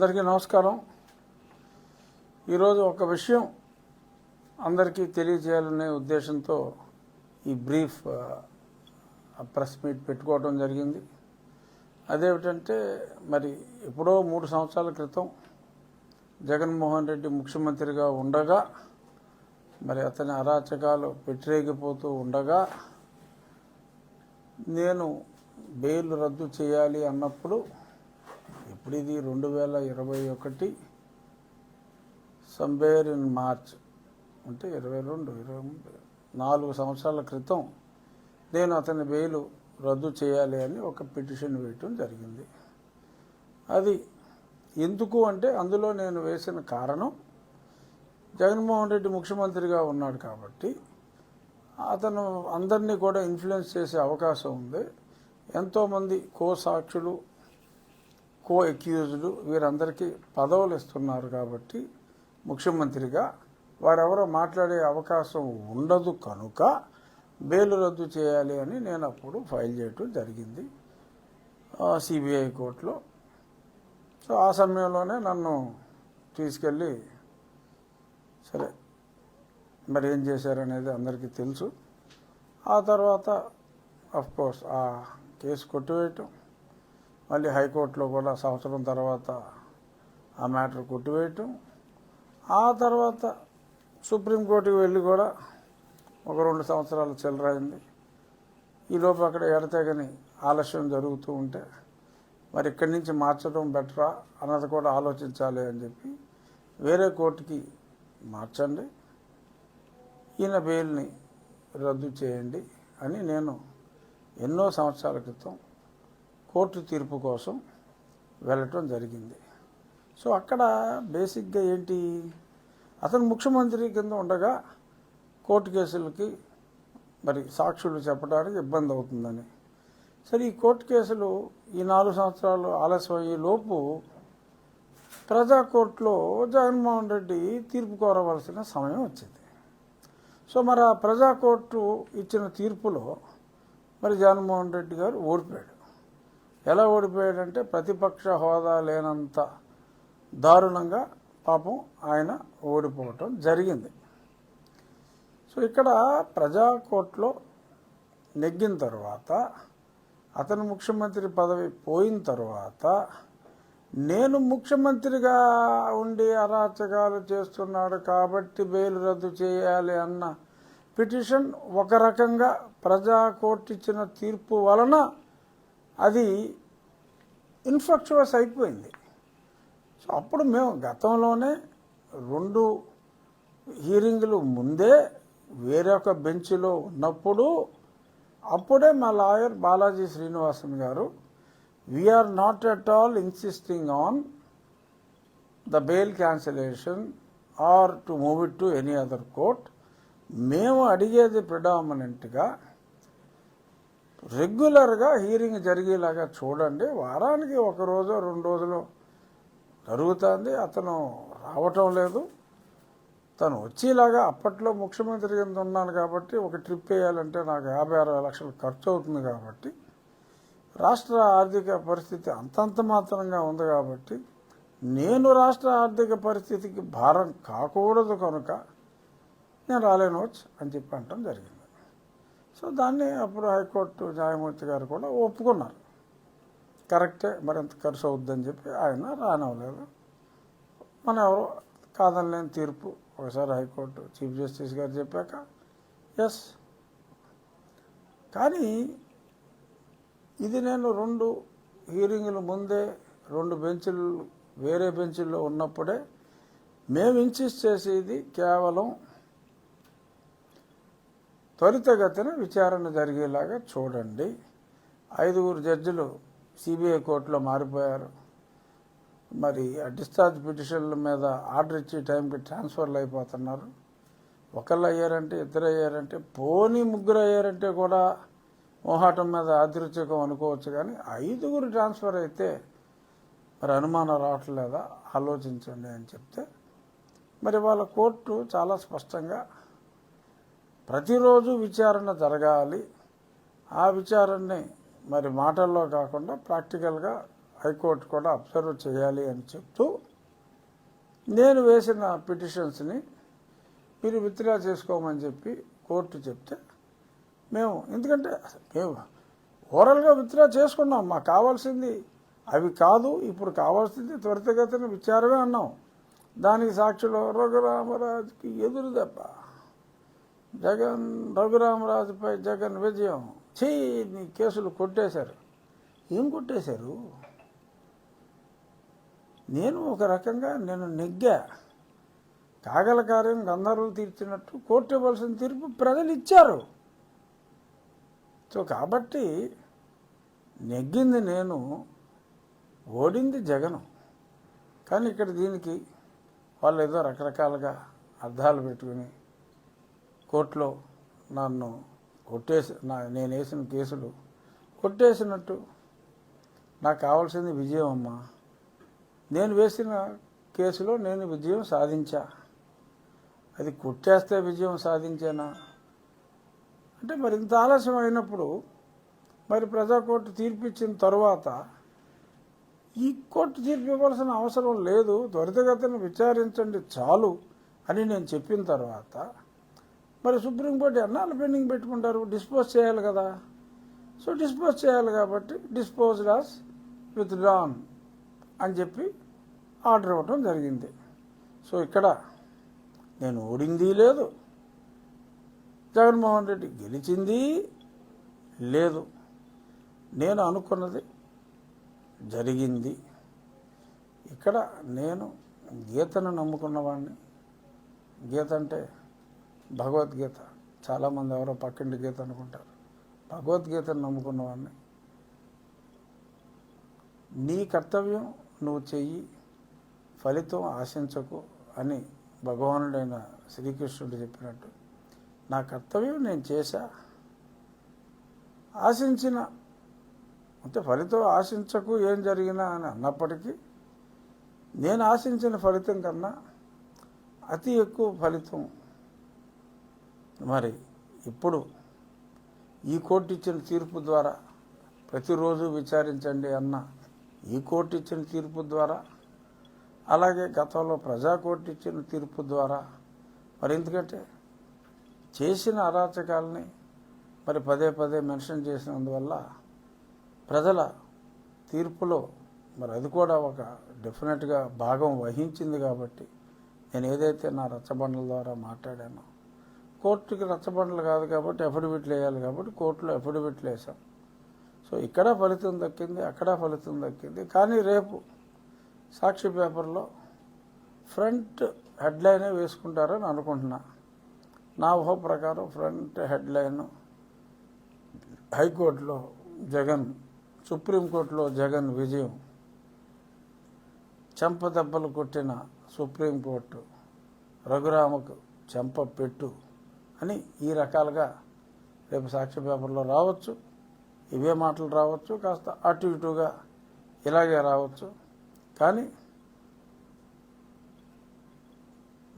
అందరికీ నమస్కారం. ఈరోజు ఒక విషయం అందరికీ తెలియజేయాలనే ఉద్దేశంతో ఈ బ్రీఫ్ ప్రెస్ మీట్ పెట్టుకోవడం జరిగింది. అదేమిటంటే మరి ఎప్పుడో మూడు సంవత్సరాల క్రితం జగన్మోహన్ రెడ్డి ముఖ్యమంత్రిగా ఉండగా మరి అతని అరాచకాలు పెట్టిరేగిపోతూ ఉండగా నేను బెయిల్ రద్దు చేయాలి అన్నప్పుడు ఇప్పుడు ఇది రెండు వేల ఇరవై ఒకటి సంబేర్ ఇన్ మార్చ్ అంటే ఇరవై రెండు ఇరవై మూడు, నాలుగు సంవత్సరాల క్రితం నేను అతని బెయిలు రద్దు చేయాలి అని ఒక పిటిషన్ వేయటం జరిగింది. అది ఎందుకు అంటే అందులో నేను వేసిన కారణం జగన్మోహన్ రెడ్డి ముఖ్యమంత్రిగా ఉన్నాడు కాబట్టి అతను అందరినీ కూడా ఇన్ఫ్లుయెన్స్ చేసే అవకాశం ఉంది. ఎంతోమంది కో సాక్షులు కో అక్యూజ్డ్ వీరందరికీ పదవులు ఇస్తున్నారు కాబట్టి ముఖ్యమంత్రిగా వారెవరో మాట్లాడే అవకాశం ఉండదు కనుక బెయిల్ రద్దు చేయాలి అని నేను అప్పుడు ఫైల్ చేయటం జరిగింది. సిబిఐ కోర్టులో. సో ఆ సమయంలోనే నన్ను తీసుకెళ్ళి సరే మరి ఏం చేశారనేది అందరికీ తెలుసు. ఆ తర్వాత కోర్స్ ఆ కేసు కొట్టివేయటం. మళ్ళీ హైకోర్టులో కూడా సంవత్సరం తర్వాత ఆ మ్యాటర్ కొట్టివేయటం. ఆ తర్వాత సుప్రీంకోర్టుకి వెళ్ళి కూడా ఒక రెండు సంవత్సరాలు చిల్లరైంది ఈలోపు అక్కడ ఎడతెగని ఆలస్యం జరుగుతూ ఉంటే మరి ఇక్కడి నుంచి మార్చడం బెటరా అన్నది కూడా ఆలోచించాలి అని చెప్పి వేరే కోర్టుకి మార్చండి. ఈయన బెయిల్ని రద్దు చేయండి అని నేను ఎన్నో సంవత్సరాల క్రితం కోర్టు తీర్పు కోసం వెళ్ళటం జరిగింది. సో అక్కడ బేసిక్గా ఏంటి? అతను ముఖ్యమంత్రి కింద ఉండగా కోర్టు కేసులకి మరి సాక్షులు చెప్పడానికి ఇబ్బంది అవుతుందని. సరే ఈ కోర్టు కేసులు ఈ నాలుగు సంవత్సరాలు ఆలస్యం అయ్యే లోపు ప్రజా కోర్టులో జగన్మోహన్ రెడ్డి తీర్పు కోరవలసిన సమయం వచ్చింది. సో మరి ఆ ప్రజా కోర్టు ఇచ్చిన తీర్పులో మరి జగన్మోహన్ రెడ్డి గారు ఓడిపోయాడు. ఎలా ఓడిపోయాడంటే ప్రతిపక్ష హోదా లేనంత దారుణంగా పాపం ఆయన ఓడిపోవటం జరిగింది. సో ఇక్కడ ప్రజా కోర్టులో నెగ్గిన తర్వాత అతను ముఖ్యమంత్రి పదవి పోయిన తర్వాత నేను ముఖ్యమంత్రిగా ఉండి అరాచకాలు చేస్తున్నాడు కాబట్టి బెయిల్ రద్దు చేయాలి అన్న పిటిషన్ ఒక రకంగా ప్రజా కోర్టు ఇచ్చిన తీర్పు వలన అది ఇన్ఫ్లక్చువస్ అయిపోయింది. సో అప్పుడు మేము గతంలోనే రెండు హీరింగ్లు ముందే వేరొక బెంచ్లో ఉన్నప్పుడు అప్పుడే మా లాయర్ బాలాజీ శ్రీనివాసన్ గారు we are not at all insisting on the bail cancellation or to move it to any other court మేము అడిగేది ప్రిడామినెంట్గా రెగ్యులర్గా హీరింగ్ జరిగేలాగా చూడండి. వారానికి ఒక రోజు రెండు రోజులు జరుగుతుంది. అతను రావటం లేదు. తను వచ్చేలాగా అప్పట్లో ముఖ్యమంత్రి కింద ఉన్నాను కాబట్టి ఒక ట్రిప్ వేయాలంటే నాకు యాభై అరవై లక్షలు ఖర్చు అవుతుంది కాబట్టి రాష్ట్ర ఆర్థిక పరిస్థితి అంతంత మాత్రంగా ఉంది కాబట్టి నేను రాష్ట్ర ఆర్థిక పరిస్థితికి భారం కాకూడదు కనుక నేను రాలేనవచ్చు అని చెప్పి అంటాం జరిగింది. సో దాన్ని అప్పుడు హైకోర్టు న్యాయమూర్తి గారు కూడా ఒప్పుకున్నారు. కరెక్టే మరింత ఖర్చు అవుద్దని చెప్పి ఆయన రానవ్వలేదు. మన ఎవరు కాదనలేని తీర్పు ఒకసారి హైకోర్టు చీఫ్ జస్టిస్ గారు చెప్పాక ఎస్ కానీ ఇది నేను రెండు హీరింగ్ల ముందే రెండు బెంచులు వేరే బెంచ్ల్లో ఉన్నప్పుడే మేము ఇన్సిస్ట్ చేసేది కేవలం త్వరితగతిన విచారణ జరిగేలాగా చూడండి. ఐదుగురు జడ్జిలు సిబిఐ కోర్టులో మారిపోయారు. మరి డిశ్చార్జ్ పిటిషన్ల మీద ఆర్డర్ ఇచ్చే టైంకి ట్రాన్స్ఫర్లు అయిపోతున్నారు. ఒకళ్ళు అయ్యారంటే ఇద్దరు అయ్యారంటే పోనీ ముగ్గురు అయ్యారంటే కూడా మోహాటం మీద ఆదృచ్ఛకం అనుకోవచ్చు కానీ ఐదుగురు ట్రాన్స్ఫర్ అయితే మరి అనుమానం రావట్లేదా? ఆలోచించండి అని చెప్తే మరి వాళ్ళ కోర్టు చాలా స్పష్టంగా ప్రతిరోజు విచారణ జరగాలి. ఆ విచారణని మరి మాటల్లో కాకుండా ప్రాక్టికల్గా హైకోర్టు కూడా అబ్జర్వ్ చేయాలి అని చెప్తూ నేను వేసిన పిటిషన్స్ని మీరు విత్డ్రా చేసుకోమని చెప్పి కోర్టు చెప్తే మేము ఎందుకంటే మేము ఓరల్గా విత్డ్రా చేసుకున్నాం మాకు కావాల్సింది అవి కాదు ఇప్పుడు కావాల్సింది త్వరితగతిన విచారమే అన్నాం. దానికి సాక్షులు రఘురామరాజుకి ఎదురు దెబ్బ జగన్ రఘురామరాజుపై జగన్ విజయం. చీ కేసులు కొట్టేశారు. ఏం కొట్టేశారు? నేను ఒక రకంగా నేను నెగ్గా. కాగల కార్యం గంధర్వులు తీర్చినట్టు కోర్టు ఇవ్వాల్సిన తీర్పు ప్రజలు ఇచ్చారు. సో కాబట్టి నెగ్గింది నేను ఓడింది జగను. కానీ ఇక్కడ దీనికి వాళ్ళు ఏదో రకరకాలుగా అర్థాలు పెట్టుకుని కోర్టులో నన్ను కొట్టేసి నా నేను వేసిన కేసులు కొట్టేసినట్టు. నాకు కావాల్సింది విజయం అమ్మా. నేను వేసిన కేసులో నేను విజయం సాధించా. అది కొట్టేస్తే విజయం సాధించానా? అంటే మరి ఇంత ఆలస్యం అయినప్పుడు మరి ప్రజా కోర్టు తీర్పు ఇచ్చిన ఈ కోర్టు తీర్పు ఇవ్వాల్సిన అవసరం లేదు. త్వరితగతిని విచారించండి చాలు అని నేను చెప్పిన తర్వాత మరి సుప్రీంకోర్టు ఎన్నాళ్ళు పెండింగ్ పెట్టుకుంటారు? డిస్పోజ్ చేయాలి కదా. సో డిస్పోజ్ చేయాలి కాబట్టి డిస్పోజ్ లాస్ విత్ డాన్ అని చెప్పి ఆర్డర్ ఇవ్వటం జరిగింది. సో ఇక్కడ నేను ఓడింది లేదు. జగన్మోహన్ రెడ్డి గెలిచింది లేదు. నేను అనుకున్నది జరిగింది. ఇక్కడ నేను గీతను నమ్ముకున్నవాడిని గీత అంటే భగవద్గీత. చాలామంది ఎవరో పక్కింటి గీత అనుకుంటారు. భగవద్గీతను నమ్ముకున్నవాడిని. నీ కర్తవ్యం నువ్వు చెయ్యి ఫలితం ఆశించకు అని భగవానుడైన శ్రీకృష్ణుడు చెప్పినట్టు నా కర్తవ్యం నేను చేశా ఆశించిన అంటే ఫలితం ఆశించకు ఏం జరిగినా అని అన్నప్పటికీ నేను ఆశించిన ఫలితం కన్నా అతి ఎక్కువ ఫలితం మరి ఇప్పుడు ఈ కోర్టు ఇచ్చిన తీర్పు ద్వారా ప్రతిరోజు విచారించండి అన్న ఈ కోర్టు ఇచ్చిన తీర్పు ద్వారా అలాగే గతంలో ప్రజా కోర్టు ఇచ్చిన తీర్పు ద్వారా మరి ఎందుకంటే చేసిన అరాచకాలని మరి పదే పదే మెన్షన్ చేసినందువల్ల ప్రజల తీర్పులో మరి అది కూడా ఒక డెఫినెట్గా భాగం వహించింది కాబట్టి నేను ఏదైతే నా రచ్చబండల ద్వారా మాట్లాడానో కోర్టుకి రచ్చబండలు కాదు కాబట్టి అఫిడవిట్లు వేయాలి కాబట్టి కోర్టులో అఫిడవిట్లు వేసాం సో ఇక్కడ ఫలితం దక్కింది అక్కడ ఫలితం దక్కింది. కానీ రేపు సాక్షి పేపర్లో ఫ్రంట్ హెడ్లైనే వేసుకుంటారని అనుకుంటున్నా. నా ఊహ ప్రకారం ఫ్రంట్ హెడ్లైన్ హైకోర్టులో జగన్ సుప్రీంకోర్టులో జగన్ విజయం. చెంప దెబ్బలు కొట్టిన సుప్రీంకోర్టు రఘురామకు చెంప పెట్టు. అని ఈ రకాలుగా రేపు సాక్షి పేపర్లో రావచ్చు. ఇవే మాటలు రావచ్చు. కాస్త అటు ఇటుగా ఇలాగే రావచ్చు. కానీ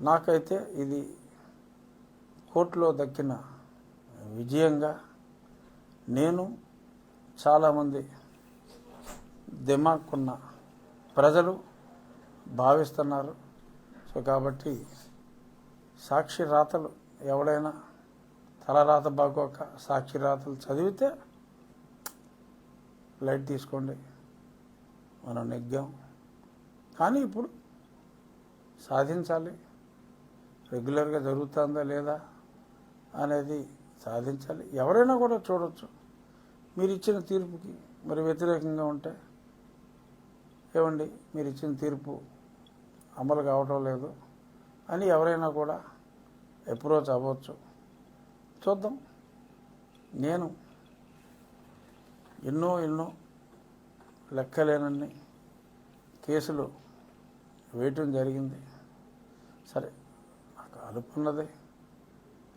నాకైతే ఇది కోర్టులో దక్కిన విజయంగా నేను చాలామంది దిమాక్కున్న ప్రజలు భావిస్తున్నారు. సో కాబట్టి సాక్షి రాతలు ఎవడైనా తలరాత బాగోక సాక్షి రాతలు చదివితే లైట్ తీసుకోండి. మనం నెగ్గాం. కానీ ఇప్పుడు సాధించాలి. రెగ్యులర్గా జరుగుతుందా లేదా అనేది సాధించాలి. ఎవరైనా కూడా చూడవచ్చు మీరు ఇచ్చిన తీర్పుకి మరి వ్యతిరేకంగా ఉంటే ఏమండి? మీరు ఇచ్చిన తీర్పు అమలు కావటం లేదు అని ఎవరైనా కూడా అప్రోచ్ అవ్వచ్చు చూద్దాం. నేను ఎన్నో ఎన్నో లెక్కలేనన్ని కేసులు వేయటం జరిగింది. సరే నాకు అలుపున్నది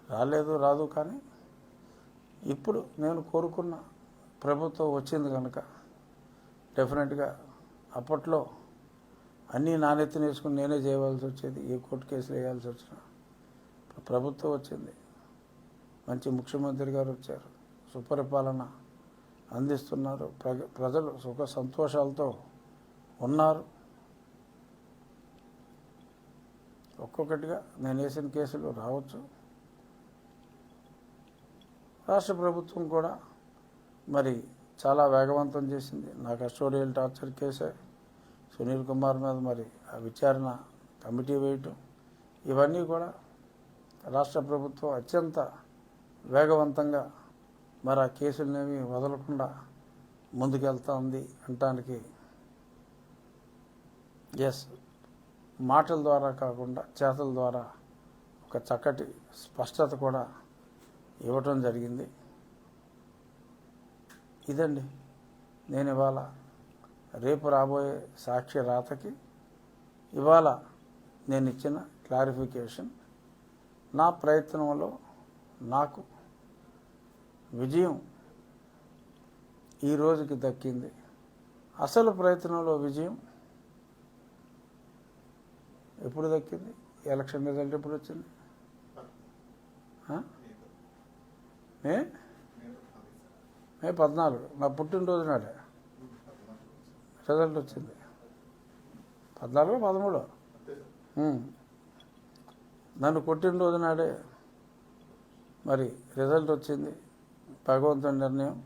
రాలేదు రాదు కానీ ఇప్పుడు నేను కోరుకున్న ప్రభుత్వం వచ్చింది కనుక డెఫినెట్గా అప్పట్లో అన్నీ నాణ్యతను వేసుకుని నేనే చేయవలసి వచ్చేది ఏ కోర్టు కేసులు వేయాల్సి వచ్చినా. ప్రభుత్వం వచ్చింది. మంచి ముఖ్యమంత్రి గారు వచ్చారు. సుపరిపాలన అందిస్తున్నారు. ప్రజలు సుఖ సంతోషాలతో ఉన్నారు. ఒక్కొక్కటిగా నేను వేసిన కేసులు రావచ్చు. రాష్ట్ర ప్రభుత్వం కూడా మరి చాలా వేగవంతం చేసింది. నా కస్టోడియల్ టార్చర్ కేసే. సునీల్ కుమార్ మీద మరి ఆ విచారణ కమిటీ వేయటం. ఇవన్నీ కూడా రాష్ట్ర ప్రభుత్వం అత్యంత వేగవంతంగా మరి ఆ కేసులనేవి వదలకుండా ముందుకెళ్తా ఉంది అంటానికి ఎస్ మాటల ద్వారా కాకుండా చేతల ద్వారా ఒక చక్కటి స్పష్టత కూడా ఇవ్వటం జరిగింది. ఇదండి. నేను ఇవాళ రేపు రాబోయే సాక్షి రాతకి ఇవాళ నేను ఇచ్చిన క్లారిఫికేషన్. నా ప్రయత్నంలో నాకు విజయం ఈ రోజుకి దక్కింది. అసలు ప్రయత్నంలో విజయం ఎప్పుడు దక్కింది? ఎలక్షన్ రిజల్ట్ ఎప్పుడు వచ్చింది? మే మే పద్నాలుగు. నా పుట్టినరోజు నాడే. రిజల్ట్ వచ్చింది. పద్నాలుగు పదమూడు. నన్ను కొట్టిన రోజు నాడే మరి రిజల్ట్ వచ్చింది. భగవంతుని నిర్ణయం.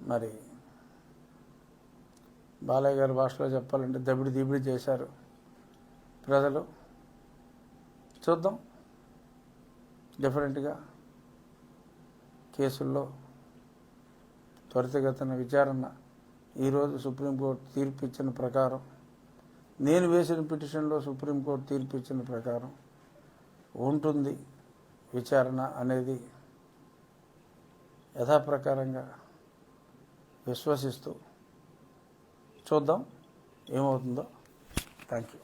మరి బాలయ్య గారి భాషలో చెప్పాలంటే దబిడి దిబిడి చేశారు ప్రజలు. చూద్దాం. డిఫరెంట్గా కేసుల్లో త్వరితగతిన విచారణ. ఈరోజు సుప్రీంకోర్టు తీర్పు ఇచ్చిన ప్రకారం నేను వేసిన పిటిషన్లో సుప్రీంకోర్టు తీర్పు ఇచ్చిన ప్రకారం ఉంటుంది విచారణ అనేది యథాప్రకారంగా విశ్వసిస్తూ చూద్దాం ఏమవుతుందో. Thank you